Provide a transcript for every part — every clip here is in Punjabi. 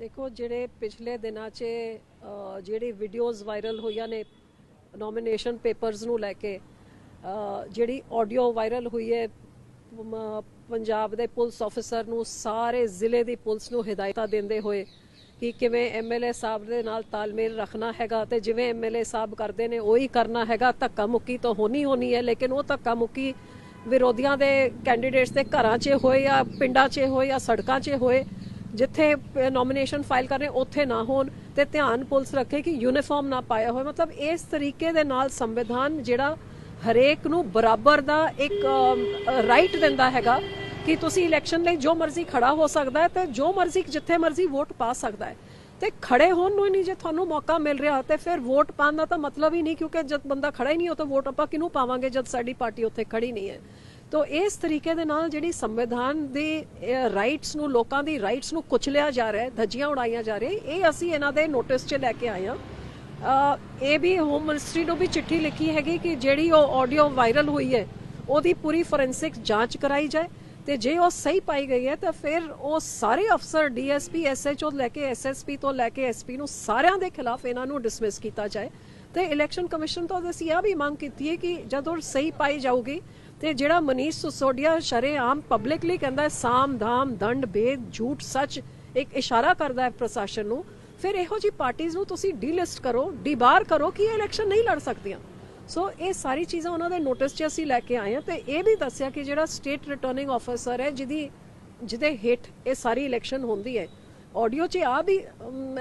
ਦੇਖੋ, ਜਿਹੜੇ ਪਿਛਲੇ ਦਿਨਾਂ 'ਚ ਜਿਹੜੀ ਵੀਡੀਓਜ਼ ਵਾਇਰਲ ਹੋਈਆਂ ਨੇ ਨੋਮੀਨੇਸ਼ਨ ਪੇਪਰਸ ਨੂੰ ਲੈ ਕੇ ਜਿਹੜੀ ਆਡੀਓ ਵਾਇਰਲ ਹੋਈ ਹੈ ਪੰਜਾਬ ਦੇ ਪੁਲਿਸ ਆਫੀਸਰ ਨੂੰ, ਸਾਰੇ ਜ਼ਿਲ੍ਹੇ ਦੀ ਪੁਲਿਸ ਨੂੰ ਹਦਾਇਤਾਂ ਦਿੰਦੇ ਹੋਏ ਕਿ ਕਿਵੇਂ ਐਮਐਲਏ ਸਾਹਿਬ ਦੇ ਨਾਲ ਤਾਲਮੇਲ ਰੱਖਣਾ ਹੈਗਾ ਤੇ ਜਿਵੇਂ ਐਮਐਲਏ ਸਾਹਿਬ ਕਰਦੇ ਨੇ, ਉਹੀ ਕਰਨਾ ਹੈਗਾ। ਧੱਕਾ ਮੁੱਕੀ ਤਾਂ ਹੋਣੀ ਹੋਣੀ ਹੈ, ਲੇਕਿਨ ਉਹ ਧੱਕਾ ਮੁੱਕੀ ਵਿਰੋਧੀਆਂ ਦੇ ਕੈਂਡੀਡੇਟਸ ਦੇ ਘਰਾਂ 'ਚ ਹੋਏ ਜਾਂ ਪਿੰਡਾਂ 'ਚ ਹੋਏ ਜਾਂ ਸੜਕਾਂ 'ਚ ਹੋਏ ਜਿੱਥੇ ਨੋਮੀਨੇਸ਼ਨ ਫਾਈਲ ਕਰਨੇ ਉੱਥੇ ਨਾ ਹੋਣ ਤੇ ਧਿਆਨ ਪੁਲਿਸ ਰੱਖੇ ਕਿ ਯੂਨੀਫਾਰਮ ਨਾ ਪਾਇਆ ਹੋਵੇ। ਮਤਲਬ ਇਸ ਤਰੀਕੇ ਦੇ ਨਾਲ ਸੰਵਿਧਾਨ ਜਿਹੜਾ ਹਰੇਕ ਨੂੰ ਬਰਾਬਰ ਦਾ ਇੱਕ ਰਾਈਟ ਦਿੰਦਾ ਹੈਗਾ ਕਿ ਤੁਸੀਂ ਇਲੈਕਸ਼ਨ ਲਈ ਜੋ ਮਰਜ਼ੀ ਖੜਾ ਹੋ ਸਕਦਾ ਹੈ ਤੇ ਜੋ ਮਰਜ਼ੀ, ਜਿੱਥੇ ਮਰਜ਼ੀ ਵੋਟ ਪਾ ਸਕਦਾ ਹੈ। ਤੇ ਖੜੇ ਹੋਣ ਨੂੰ ਹੀ ਨਹੀਂ ਜੇ ਤੁਹਾਨੂੰ ਮੌਕਾ ਮਿਲ ਰਿਹਾ ਤੇ ਫਿਰ ਵੋਟ ਪਾਉਣ ਦਾ ਤਾਂ ਮਤਲਬ ਹੀ ਨਹੀਂ ਕਿਉਂਕਿ ਜਦ ਬੰਦਾ ਖੜਾ ਹੀ ਨਹੀਂ ਹੋ ਤਾਂ ਵੋਟ ਆਪਾਂ ਕਿਹਨੂੰ ਪਾਵਾਂਗੇ ਜਦ ਸਾਡੀ ਪਾਰਟੀ ਉੱਥੇ ਖੜੀ ਨਹੀਂ ਹੈ। ਤੋ ਇਸ ਤਰੀਕੇ ਦੇ ਨਾਲ ਜਿਹੜੀ ਸੰਵਿਧਾਨ ਦੇ ਰਾਈਟਸ ਨੂੰ, ਲੋਕਾਂ ਦੀ ਰਾਈਟਸ ਨੂੰ ਕੁਚਲਿਆ ਜਾ ਰਿਹਾ ਹੈ, ਧੱਜੀਆਂ ਉਡਾਈਆਂ ਜਾ ਰਹੀਆਂ, ਇਹ ਅਸੀਂ ਇਹਨਾਂ ਦੇ ਨੋਟਿਸ 'ਚ ਲੈ ਕੇ ਆਏ ਹਾਂ। ਇਹ ਵੀ ਹੋਮ ਮਿਨਿਸਟਰੀ ਨੂੰ ਵੀ ਚਿੱਠੀ ਲਿਖੀ ਹੈਗੀ ਕਿ ਜਿਹੜੀ ਉਹ ਆਡੀਓ ਵਾਇਰਲ ਹੋਈ ਹੈ, ਉਹਦੀ ਪੂਰੀ ਫੋਰੈਂਸਿਕ ਜਾਂਚ ਕਰਾਈ ਜਾਏ ਤੇ ਜੇ ਉਹ ਸਹੀ ਪਾਈ ਗਈ ਹੈ, ਤਾਂ ਫਿਰ ਉਹ ਸਾਰੇ ਅਫਸਰ ਡੀਐਸਪੀ ਐਸਐਚਓ ਲੈ ਕੇ ਐਸਐਸਪੀ ਤੋਂ ਲੈ ਕੇ ਐਸਪੀ ਨੂੰ ਸਾਰਿਆਂ ਦੇ ਖਿਲਾਫ ਇਹਨਾਂ ਨੂੰ ਡਿਸਮਿਸ ਕੀਤਾ ਜਾਏ। ਤੇ ਇਲੈਕਸ਼ਨ ਕਮਿਸ਼ਨ ਤੋਂ ਅਸੀਂ ਇਹ ਵੀ ਮੰਗ ਕੀਤੀ ਹੈ ਕਿ ਜਦੋਂ ਸਹੀ ਪਾਈ ਜਾਊਗੀ ਤੇ ਜਿਹੜਾ ਮਨੀਸ਼ ਸਿਸੋਡੀਆ ਸ਼ਰੇਆਮ ਪਬਲਿਕਲੀ ਕਹਿੰਦਾ ਸਾਮ ਧਾਮ, ਦੰਡ, ਭੇਦ, ਝੂਠ, ਸੱਚ, ਇੱਕ ਇਸ਼ਾਰਾ ਕਰਦਾ ਹੈ ਪ੍ਰਸ਼ਾਸਨ ਨੂੰ। ਫਿਰ ਇਹੋ ਜੀ ਪਾਰਟੀਆਂ ਨੂੰ ਤੁਸੀਂ ਡੀਲਿਸਟ ਕਰੋ ਡੀਬਾਰ ਕਰੋ ਕਿ ਇਹ ਇਲੈਕਸ਼ਨ ਨਹੀਂ ਲੜ ਸਕਦੀਆਂ। ਸੋ ਇਹ ਸਾਰੀ ਚੀਜ਼ਾਂ ਉਹਨਾਂ ਦੇ ਨੋਟਿਸ 'ਚ ਅਸੀਂ ਲੈ ਕੇ ਆਏ ਹਾਂ ਤੇ ਇਹ ਵੀ ਦੱਸਿਆ ਕਿ ਜਿਹੜਾ ਸਟੇਟ ਰਿਟਰਨਿੰਗ ਆਫੀਸਰ ਹੈ, ਜਿਹਦੀ, ਜਿਹਦੇ ਹੇਠ ਇਹ ਸਾਰੀ ਇਲੈਕਸ਼ਨ ਹੁੰਦੀ ਹੈ। ਆਡੀਓ 'ਚ ਆ ਵੀ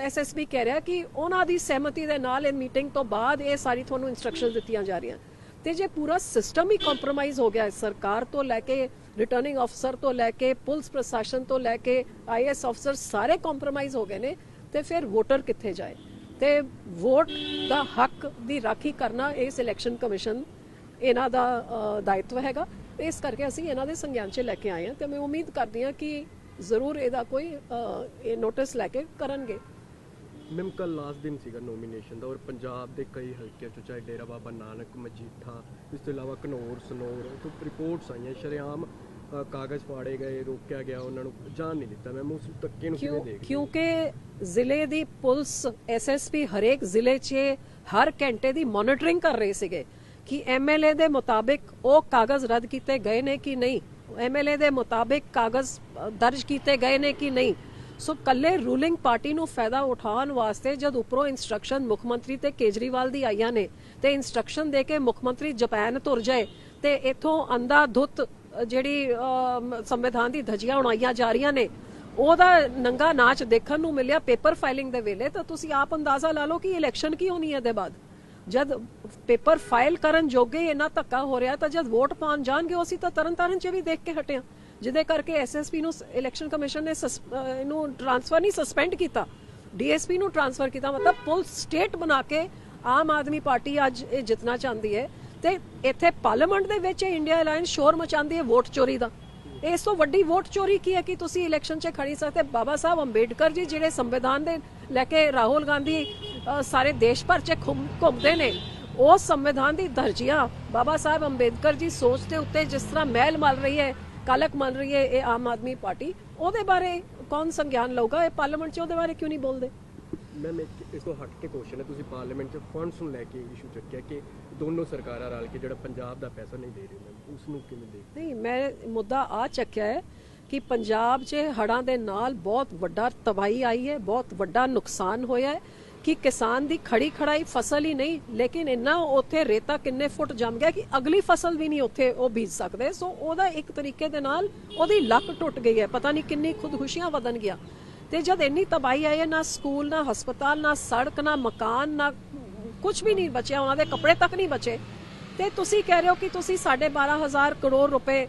ਐਸਐਸਪੀ ਕਹਿ ਰਿਹਾ ਕਿ ਉਹਨਾਂ ਦੀ ਸਹਿਮਤੀ ਦੇ ਨਾਲ ਇਹ ਮੀਟਿੰਗ ਤੋਂ ਬਾਅਦ ਇਹ ਸਾਰੀ ਤੁਹਾਨੂੰ ਇਨਸਟਰਕਸ਼ਨਸ ਦਿੱਤੀਆਂ ਜਾ ਰਹੀਆਂ। ਤੇ ਜੇ ਪੂਰਾ ਸਿਸਟਮ ਹੀ ਕੰਪਰੋਮਾਈਜ਼ ਹੋ ਗਿਆ ਹੈ, ਸਰਕਾਰ ਤੋਂ ਲੈ ਕੇ ਰਿਟਰਨਿੰਗ ਅਫਸਰ ਤੋਂ ਲੈ ਕੇ, ਪੁਲਿਸ ਪ੍ਰਸ਼ਾਸਨ ਤੋਂ ਲੈ ਕੇ ਆਈਐਸ ਅਫਸਰ ਸਾਰੇ ਕੰਪਰੋਮਾਈਜ਼ ਹੋ ਗਏ ਨੇ, ਤੇ ਫਿਰ ਵੋਟਰ ਕਿੱਥੇ ਜਾਏ? ਤੇ ਵੋਟ ਦਾ ਹੱਕ ਦੀ ਰਾਖੀ ਕਰਨਾ ਇਸ ਇਲੈਕਸ਼ਨ ਕਮਿਸ਼ਨ ਇਹਨਾਂ ਦਾ ਦਾਇਤਵ ਦਾਇਿਤਵ ਹੈਗਾ। ਇਸ ਕਰਕੇ ਅਸੀਂ ਇਹਨਾਂ ਦੇ ਸੰਗਿਆਨ 'ਚ ਲੈ ਕੇ ਆਏ ਹਾਂ ਤੇ ਮੈਂ ਉਮੀਦ ਕਰਦੀ ਹਾਂ ਕਿ ਜ਼ਰੂਰ ਇਹਦਾ ਕੋਈ ਇਹ ਨੋਟਿਸ ਲੈ ਕੇ ਕਰਨਗੇ। ਮੈਮ ਕੱਲ ਲਾਸਟ ਦਿਨ ਸੀਗਾ ਨੋਮੀਨੇਸ਼ਨ ਦਾ ਔਰ ਪੰਜਾਬ ਦੇ ਕਈ ਹਲਕਿਆਂ ਚੋਂ ਚਾਹੇ ਡੇਰਾ ਬਾਬਾ ਨਾਨਕ ਮਜੀਠਾ ਇਸ ਤੋਂ ਇਲਾਵਾ ਘਨੌਰ ਸਨੌਰ ਤੋਂ ਰਿਪੋਰਟਸ ਆਈਆਂ ਸ਼ਰੇਆਮ ਕਾਗਜ਼ ਫਾੜੇ ਗਏ ਰੋਕਿਆ ਗਿਆ ਉਹਨਾਂ ਨੂੰ ਜਾਣ ਨਹੀਂ ਦਿੱਤਾ। ਮੈਮ ਉਸ ਧੱਕੇ ਨੂੰ ਕਿਵੇਂ ਦੇਖ ਕਿਉਂਕਿ ਜ਼ਿਲ੍ਹੇ ਦੀ ਪੁਲਿਸ ਐਸਐਸਪੀ ਹਰੇਕ ਜ਼ਿਲ੍ਹੇ 'ਚ ਹਰ ਘੰਟੇ ਦੀ ਮੋਨਿਟਰਿੰਗ ਕਰ ਰਹੇ ਸੀਗੇ ਕਿ ਐਮਐਲਏ ਦੇ ਮੁਤਾਬਿਕ ਉਹ ਕਾਗਜ਼ ਰੱਦ ਕੀਤੇ ਗਏ ਨੇ ਕਿ ਨਹੀਂ। ਐਮਐਲਏ ਦੇ ਮੁਤਾਬਿਕ ਕਾਗਜ਼ ਦਰਜ ਕੀਤੇ ਗਏ ਨੇ ਕਿ ਨਹੀਂ। ਸੋ ਕੱਲੇ ਰੂਲਿੰਗ ਪਾਰਟੀ ਨੂੰ ਫਾਇਦਾ ਉਠਾਉਣ ਵਾਸਤੇ ਜਦ ਉੱਪਰੋਂ ਇਨਸਟਰਕਸ਼ਨ ਮੁੱਖ ਮੰਤਰੀ ਤੇ ਕੇਜਰੀਵਾਲ ਦੀ ਆਈਆਂ ਨੇ, ਤੇ ਇਨਸਟਰਕਸ਼ਨ ਦੇ ਕੇ ਮੁੱਖ ਮੰਤਰੀ ਜਾਪਾਨ ਤੁਰ ਜਾਏ, ਤੇ ਇਥੋਂ ਅੰਦਾ ਧੁੱਤ ਜਿਹੜੀ ਸੰਵਿਧਾਨ ਦੀ ਧੱਜੀਆਂ ਉਡਾਈਆਂ ਜਾ ਰਹੀਆਂ ਨੇ, ਉਹਦਾ ਨੰਗਾ ਨਾਚ ਦੇਖਣ ਨੂੰ ਮਿਲਿਆ ਪੇਪਰ ਫਾਈਲਿੰਗ ਦੇ ਵੇਲੇ, ਤਾਂ ਤੁਸੀਂ ਆਪ ਅੰਦਾਜ਼ਾ ਲਾ ਲਓ ਕਿ ਇਲੈਕਸ਼ਨ ਕੀ ਹੋਣੀ ਹੈ ਇਹਦੇ ਬਾਅਦ? ਜਦ ਪੇਪਰ ਫਾਈਲ ਕਰਨ ਜੋਗੇ ਹੀ ਧੱਕਾ ਹੋ ਰਿਹਾ, ਤਾਂ ਜਦ ਵੋਟ ਪਾਉਣ ਜਾਣਗੇ ਉਹ ਤਾਂ ਤਰਨ ਤਾਰਨ ਚ ਵੀ ਦੇਖ ਕੇ ਹਟਿਆ ਜਿਹਦੇ ਕਰਕੇ ਐਸਐਸਪੀ ਨੂੰ ਇਲੈਕਸ਼ਨ ਕਮਿਸ਼ਨ ਨੇ ਇਹਨੂੰ ਟ੍ਰਾਂਸਫਰ ਨਹੀਂ ਸਸਪੈਂਡ ਕੀਤਾ। ਡੀਐਸਪੀ ਨੂੰ ਟ੍ਰਾਂਸਫਰ ਕੀਤਾ, ਮਤਲਬ ਪੁਲਿਸ ਸਟੇਟ ਬਣਾ ਕੇ ਆਮ ਆਦਮੀ ਪਾਰਟੀ ਅੱਜ ਇਹ ਜਿੱਤਣਾ ਚਾਹੁੰਦੀ ਹੈ ਤੇ ਇੱਥੇ ਪਾਰਲੀਮੈਂਟ ਦੇ ਵਿੱਚ ਇੰਡੀਆ ਅਲਾਈਅੰਸ ਸ਼ੋਰ ਮਚਾਉਂਦੀ ਹੈ ਵੋਟ ਚੋਰੀ ਦਾ। ਇਸ ਤੋਂ ਵੱਡੀ ਵੋਟ ਚੋਰੀ ਕੀ ਹੈ ਕਿ ਤੁਸੀਂ ਇਲੈਕਸ਼ਨ 'ਚ ਖੜੀ ਸਕਦੇ? ਬਾਬਾ ਸਾਹਿਬ ਅੰਬੇਡਕਰ ਜੀ ਜਿਹੜੇ ਸੰਵਿਧਾਨ ਦੇ ਲੈ ਕੇ ਰਾਹੁਲ ਗਾਂਧੀ ਸਾਰੇ ਦੇਸ਼ ਭਰ 'ਚ ਘੁੰਮਦੇ ਨੇ, ਉਹ ਸੰਵਿਧਾਨ ਦੀ ਦਰਜੀਆਂ ਬਾਬਾ ਸਾਹਿਬ ਅੰਬੇਡਕਰ ਜੀ ਸੋਚ ਦੇ ਉੱਤੇ ਜਿਸ ਤਰ੍ਹਾਂ ਮਹਿਲ ਮਲ ਰਹੀ ਹੈ ਕਲਕ ਮਲ ਰਹੀ ਹੈ ਇਹ ਆਮ ਆਦਮੀ ਪਾਰਟੀ। ਉਹਦੇ ਬਾਰੇ ਕੌਣ ਸੰਗਿਆਨ ਲਊਗਾ? ਇਹ ਪਾਰਲੀਮੈਂਟ 'ਚ ਉਹਦੇ ਬਾਰੇ ਕਿਉਂ ਨਹੀਂ ਬੋਲਦੇ? ਮੈਮ ਇੱਕ ਇਸ ਤੋਂ ਹਟ ਕੇ ਕੁਐਸਚਨ ਹੈ। ਤੁਸੀਂ ਪਾਰਲੀਮੈਂਟ 'ਚ ਫੰਡਸ ਨੂੰ ਲੈ ਕੇ ਇਸ਼ੂ ਚੱਕਿਆ ਕਿ ਦੋਨੋਂ ਸਰਕਾਰਾਂ ਰਲ ਕੇ ਜਿਹੜਾ ਪੰਜਾਬ ਦਾ ਪੈਸਾ ਨਹੀਂ ਦੇ ਰਹੀ ਮੈਮ ਉਸ ਨੂੰ ਕਿਵੇਂ ਦੇਖ ਨਹੀਂ ਮੈਂ ਮੁੱਦਾ ਆ ਚੱਕਿਆ ਹੈ ਕਿ ਪੰਜਾਬ 'ਚ ਹੜ੍ਹਾਂ ਦੇ ਨਾਲ ਬਹੁਤ ਵੱਡਾ ਤਬਾਹੀ ਆਈ ਹੈ ਬਹੁਤ ਵੱਡਾ ਨੁਕਸਾਨ ਹੋਇਆ ਹੈ। ਕਿ ਕਿਸਾਨ ਦੀ ਖੜੀ ਖੜਾਈ ਫਸਲ ਹੀ ਨਹੀਂ, ਲੇਕਿਨ ਇੰਨਾ ਉੱਥੇ ਰੇਤਾ ਕਿੰਨੇ ਫੁੱਟ ਜੰਮ ਗਿਆ ਕਿ ਅਗਲੀ ਫਸਲ ਵੀ ਨਹੀਂ ਉੱਥੇ ਉਹ ਬੀਜ ਸਕਦੇ। ਸੋ ਉਹਦਾ ਇੱਕ ਤਰੀਕੇ ਦੇ ਨਾਲ ਉਹਦੀ ਲੱਕ ਟੁੱਟ ਗਈ ਹੈ। ਪਤਾ ਨਹੀਂ ਕਿੰਨੀ ਖੁਦਕੁਸ਼ੀਆਂ ਵਧਣ ਗਿਆ। ਤੇ ਜਦ ਇੰਨੀ ਤਬਾਹੀ ਆਈ ਹੈ, ਨਾ ਸਕੂਲ, ਨਾ ਹਸਪਤਾਲ, ਨਾ ਸੜਕ, ਨਾ ਮਕਾਨ, ਨਾ ਕੁਝ ਵੀ ਨਹੀਂ ਬਚਿਆ, ਉਹਨਾਂ ਦੇ ਕੱਪੜੇ ਤੱਕ ਨਹੀਂ ਬਚੇ। ਤੇ ਤੁਸੀਂ ਕਹਿ ਰਹੇ ਹੋ ਕਿ ਤੁਸੀਂ 12500 ਕਰੋੜ ਰੁਪਏ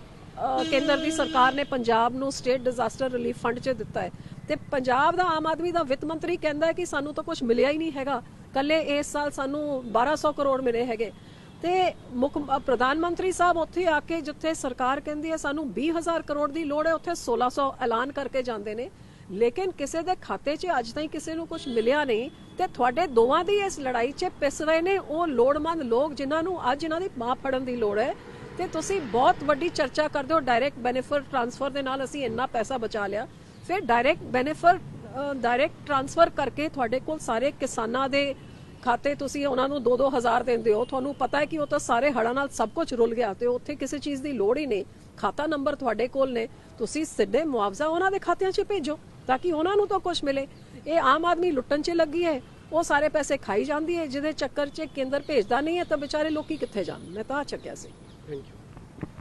ਕੇਂਦਰ ਦੀ ਸਰਕਾਰ ਨੇ ਪੰਜਾਬ ਨੂੰ ਸਟੇਟ ਡਿਜ਼ਾਸਟਰ ਰਿਲੀਫ ਫੰਡ 'ਚ ਦਿੱਤਾ ਹੈ। ਤੇ ਪੰਜਾਬ ਦਾ ਆਮ ਆਦਮੀ ਦਾ ਵਿੱਤ ਮੰਤਰੀ ਕਹਿੰਦਾ ਹੈ ਕਿ ਸਾਨੂੰ ਤਾਂ ਕੁਝ ਮਿਲਿਆ ਹੀ ਨਹੀਂ ਹੈਗਾ। ਕੱਲੇ ਇਸ ਸਾਲ ਸਾਨੂੰ 1200 ਕਰੋੜ ਮਿਲੇ ਹੈਗੇ। ਤੇ ਮੁੱਖ ਪ੍ਰਧਾਨ ਮੰਤਰੀ ਸਾਹਿਬ ਉੱਥੇ ਆ ਕੇ ਜਿੱਥੇ ਸਰਕਾਰ ਕਹਿੰਦੀ ਹੈ ਸਾਨੂੰ 20000 ਕਰੋੜ ਦੀ ਲੋੜ ਹੈ, ਉੱਥੇ 1600 ਐਲਾਨ ਕਰਕੇ ਜਾਂਦੇ ਨੇ। ਲੇਕਿਨ ਕਿਸੇ ਦੇ ਖਾਤੇ 'ਚ ਅੱਜ ਤਾਈਂ ਕਿਸੇ ਨੂੰ ਕੁਝ ਮਿਲਿਆ ਨਹੀਂ ਤੇ ਤੁਹਾਡੇ ਦੋਵਾਂ ਦੀ ਇਸ ਲੜਾਈ 'ਚ ਪਿਸ ਰਹੇ ਨੇ ਉਹ ਲੋੜਮੰਦ ਲੋਕ ਜਿਨ੍ਹਾਂ ਨੂੰ ਅੱਜ ਇਹਨਾਂ ਦੀ ਮਾਂ ਫੜਨ ਦੀ ਲੋੜ ਹੈ। ਤੇ ਤੁਸੀਂ ਬਹੁਤ ਵੱਡੀ ਚਰਚਾ ਕਰਦੇ ਹੋ ਡਾਇਰੈਕਟ ਬੈਨੀਫਿਟ ਟ੍ਰਾਂਸਫਰ ਦੇ ਨਾਲ ਅਸੀਂ ਇੰਨਾ ਪੈਸਾ ਬਚਾ ਲਿਆ। ਫਿਰ ਡਾਇਰੈਕਟ ਬੈਨੀਫਿਟ ਡਾਇਰੈਕਟ ਟ੍ਰਾਂਸਫਰ ਕਰਕੇ ਤੁਹਾਡੇ ਕੋਲ ਸਾਰੇ ਕਿਸਾਨਾਂ ਦੇ ਖਾਤੇ ਤੁਸੀਂ ਉਹਨਾਂ ਨੂੰ 2-2000 ਦਿੰਦੇ ਹੋ। ਤੁਹਾਨੂੰ ਪਤਾ ਹੈ ਕਿ ਉਹ ਤਾਂ ਸਾਰੇ ਹੜ੍ਹਾਂ ਨਾਲ ਸਭ ਕੁਝ ਰੁਲ ਗਿਆ ਤੇ ਉੱਥੇ ਕਿਸੇ ਚੀਜ਼ ਦੀ ਲੋੜ ਹੀ ਨਹੀਂ। ਖਾਤਾ ਨੰਬਰ ਤੁਹਾਡੇ ਕੋਲ ਨੇ। ਤੁਸੀਂ ਸਿੱਧੇ ਮੁਆਵਜ਼ਾ ਉਹਨਾਂ ਦੇ ਖਾਤਿਆਂ 'ਚ ਭੇਜੋ ਤਾਂ ਕਿ ਉਹਨਾਂ ਨੂੰ ਤਾਂ ਕੁਝ ਮਿਲੇ। ਇਹ ਆਮ ਆਦਮੀ ਲੁੱਟਣ 'ਚ ਲੱਗੀ ਹੈ। ਉਹ ਸਾਰੇ ਪੈਸੇ ਖਾਈ ਜਾਂਦੀ ਹੈ, ਜਿਹਦੇ ਚੱਕਰ 'ਚ ਕੇਂਦਰ ਭੇਜਦਾ ਨਹੀਂ ਹੈ ਤਾਂ ਵਿਚਾਰੇ ਲੋਕੀ ਕਿੱਥੇ ਜਾਣ? ਮੈਂ ਤਾਂ ਚੱਕਿਆ ਸੀ। Thank you